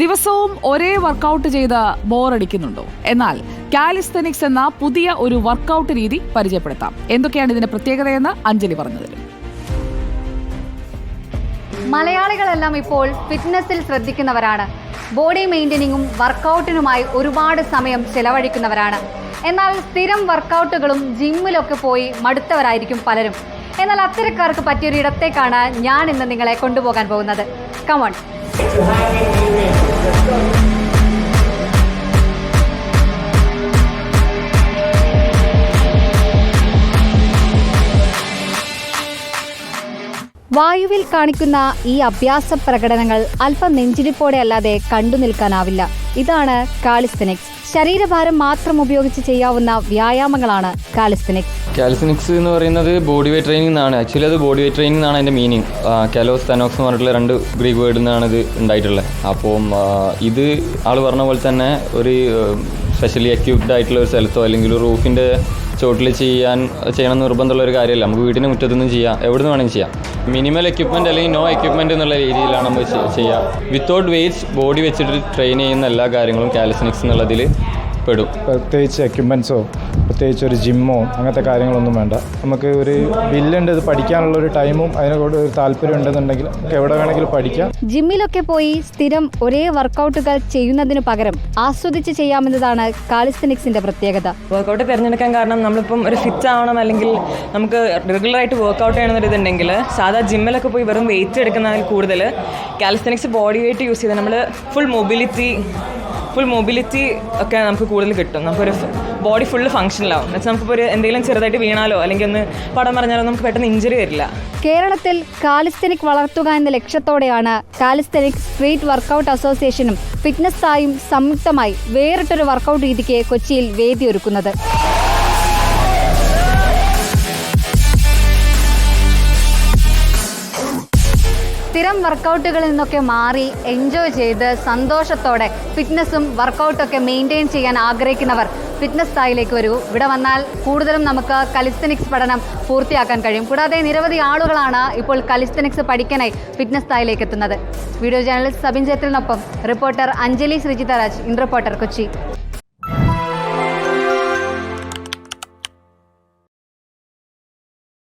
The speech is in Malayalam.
ദിവസവും ഒരേ വർക്കൗട്ട് ചെയ്ത് ബോറടിക്കുന്നുണ്ടോ എന്നാൽ കാലിസ്തനിക്സ് എന്ന പുതിയ ഒരു വർക്കൗട്ട് രീതി പരിചയപ്പെടുത്താം. എന്തൊക്കെയാണ് ഇതിന്റെ പ്രത്യേകതയെന്ന് അഞ്ജലി പറഞ്ഞുതരും. മലയാളികളെല്ലാം ഇപ്പോൾ ഫിറ്റ്നസിൽ ശ്രദ്ധിക്കുന്നവരാണ്. ബോഡി മെയിന്റെനിങ്ങും വർക്കൗട്ടിനുമായി ഒരുപാട് സമയം ചെലവഴിക്കുന്നവരാണ്. എന്നാൽ സ്ഥിരം വർക്കൗട്ടുകളും ജിമ്മിലൊക്കെ പോയി മടുത്തവരായിരിക്കും പലരും. എന്നാൽ അത്തരക്കാർക്ക് പറ്റിയൊരു ഇടത്തേക്കാണ് ഞാൻ ഇന്ന് നിങ്ങളെ കൊണ്ടുപോകാൻ പോകുന്നത്. കമോൺ വായുവിൽ കാണിക്കുന്ന ഈ അഭ്യാസ പ്രകടനങ്ങൾ അല്പം നെഞ്ചിടിപ്പോടെ അല്ലാതെ കണ്ടു നിൽക്കാനാവില്ല. ഇതാണ് കാലിസ്തനിക്സ്. ശരീരഭാരം മാത്രം ഉപയോഗിച്ച് ചെയ്യാവുന്ന വ്യായാമങ്ങളാണ് കാലിസ്തനിക്സ്. കാലിസ്തനിക്സ് എന്ന് പറയുന്നത് ബോഡി വെയ്റ്റ് ട്രെയിനിങ് എന്നാണ്. ആക്ച്വലി അത് ബോഡി വെയ്റ്റ് ട്രെയിനിങ് എന്നാണ് അതിന്റെ മീനിങ്. കാലോസ് തനോക്സ് എന്ന് പറഞ്ഞിട്ടുള്ള രണ്ട് ഗ്രീക്ക് വേർഡിൽ നിന്നാണ് ഇത് ഉണ്ടായിട്ടുള്ളത്. അപ്പം ഇത് ആൾ പറഞ്ഞ പോലെ തന്നെ ഒരു സ്പെഷ്യലി എക്യൂപ്ഡ് ആയിട്ടുള്ള ഒരു സ്ഥലത്തോ അല്ലെങ്കിൽ റൂഫിന്റെ ചോട്ടിൽ ചെയ്യാൻ ചെയ്യണമെന്ന് നിർബന്ധമുള്ള ഒരു കാര്യമല്ല. നമുക്ക് വീടിന്റെ മുറ്റത്തൊന്നും ചെയ്യാം. എവിടെ നിന്ന് വേണമെങ്കിൽ ചെയ്യാം. മിനിമൽ എക്യുപ്മെന്റ് അല്ലെങ്കിൽ നോ എക്യുപ്മെന്റ് എന്നുള്ള രീതിയിലാണ് നമ്മൾ ചെയ്യുക വിത്തൗട്ട് വെയ്റ്റ്സ് ബോഡി വെച്ചിട്ട് ട്രെയിൻ ചെയ്യുന്ന എല്ലാ കാര്യങ്ങളും കാലിസ്നിക്സ് എന്നുള്ളതിൽ പെടും. പ്രത്യേകിച്ച് എക്യുപ്മെൻസോ പ്രത്യേകിച്ച് ഒരു ജിമ്മോ അങ്ങനത്തെ കാര്യങ്ങളൊന്നും വേണ്ട. നമുക്ക് ഒരു ബില്ലുണ്ട് ഇത് പഠിക്കാനുള്ള ഒരു ടൈമും അതിനോട് ഒരു താല്പര്യം ഉണ്ടെന്നുണ്ടെങ്കിൽ നമുക്ക് എവിടെ വേണമെങ്കിലും പഠിക്കാം. ജിമ്മിലൊക്കെ പോയി സ്ഥിരം ഒരേ വർക്കൗട്ടുകൾ ചെയ്യുന്നതിന് പകരം ആസ്വദിച്ച് ചെയ്യാമെന്നതാണ് കാലിസ്തനിക്സിന്റെ പ്രത്യേകത. വർക്കൗട്ട് തിരഞ്ഞെടുക്കാൻ കാരണം നമ്മളിപ്പം ഒരു ഫിറ്റ് ആവണം അല്ലെങ്കിൽ നമുക്ക് റെഗുലറായിട്ട് വർക്കൗട്ട് ചെയ്യണമെന്നൊരു ഇതുണ്ടെങ്കിൽ സാധാ ജിമ്മിലൊക്കെ പോയി വെറും വെയിറ്റ് എടുക്കുന്നതിൽ കൂടുതൽ കാലിസ്തനിക്സ് ബോഡി വെയിറ്റ് യൂസ് ചെയ്ത് നമ്മൾ ഫുൾ മൊബിലിറ്റി ഫുൾ മൊബിലിറ്റി ഒക്കെ നമുക്ക് കൂടുതൽ കിട്ടും. നമുക്കൊരു ബോഡി ഫുള്ള് ഫങ്ഷനിലാവും എന്നുവെച്ചാൽ നമുക്കിപ്പോൾ ഒരു എന്തെങ്കിലും ചെറുതായിട്ട് വീണാലോ അല്ലെങ്കിൽ ഒന്ന് പടം പറഞ്ഞാലോ നമുക്ക് പെട്ടെന്ന് ഇഞ്ചുറി വരില്ല. കേരളത്തിൽ കാലിസ്തനിക് വളർത്തുക എന്ന ലക്ഷ്യത്തോടെയാണ് കാലിസ്തനിക് സ്ട്രീറ്റ് വർക്കൗട്ട് അസോസിയേഷനും ഫിറ്റ്നസ് ആയും സംയുക്തമായി വേറിട്ടൊരു വർക്കൗട്ട് രീതിക്ക് കൊച്ചിയിൽ വേദിയൊരുക്കുന്നത് സ്ഥിരം വർക്കൗട്ടുകളിൽ നിന്നൊക്കെ മാറി എൻജോയ് ചെയ്ത് സന്തോഷത്തോടെ ഫിറ്റ്നസ്സും വർക്കൗട്ടൊക്കെ മെയിന്റെയിൻ ചെയ്യാൻ ആഗ്രഹിക്കുന്നവർ ഫിറ്റ്നസ് സ്ഥായിലേക്ക് വരൂ. ഇവിടെ വന്നാൽ കൂടുതലും നമുക്ക് കലിസ്തനിക്സ് പഠനം പൂർത്തിയാക്കാൻ കഴിയും. കൂടാതെ നിരവധി ആളുകളാണ് ഇപ്പോൾ കലിസ്തനിക്സ് പഠിക്കാനായി ഫിറ്റ്നസ് സ്ഥായിലേക്ക് എത്തുന്നത്. Video journalist Sabin ജയത്തിനൊപ്പം reporter Anjali Sreejitharaj in reporter Kochi.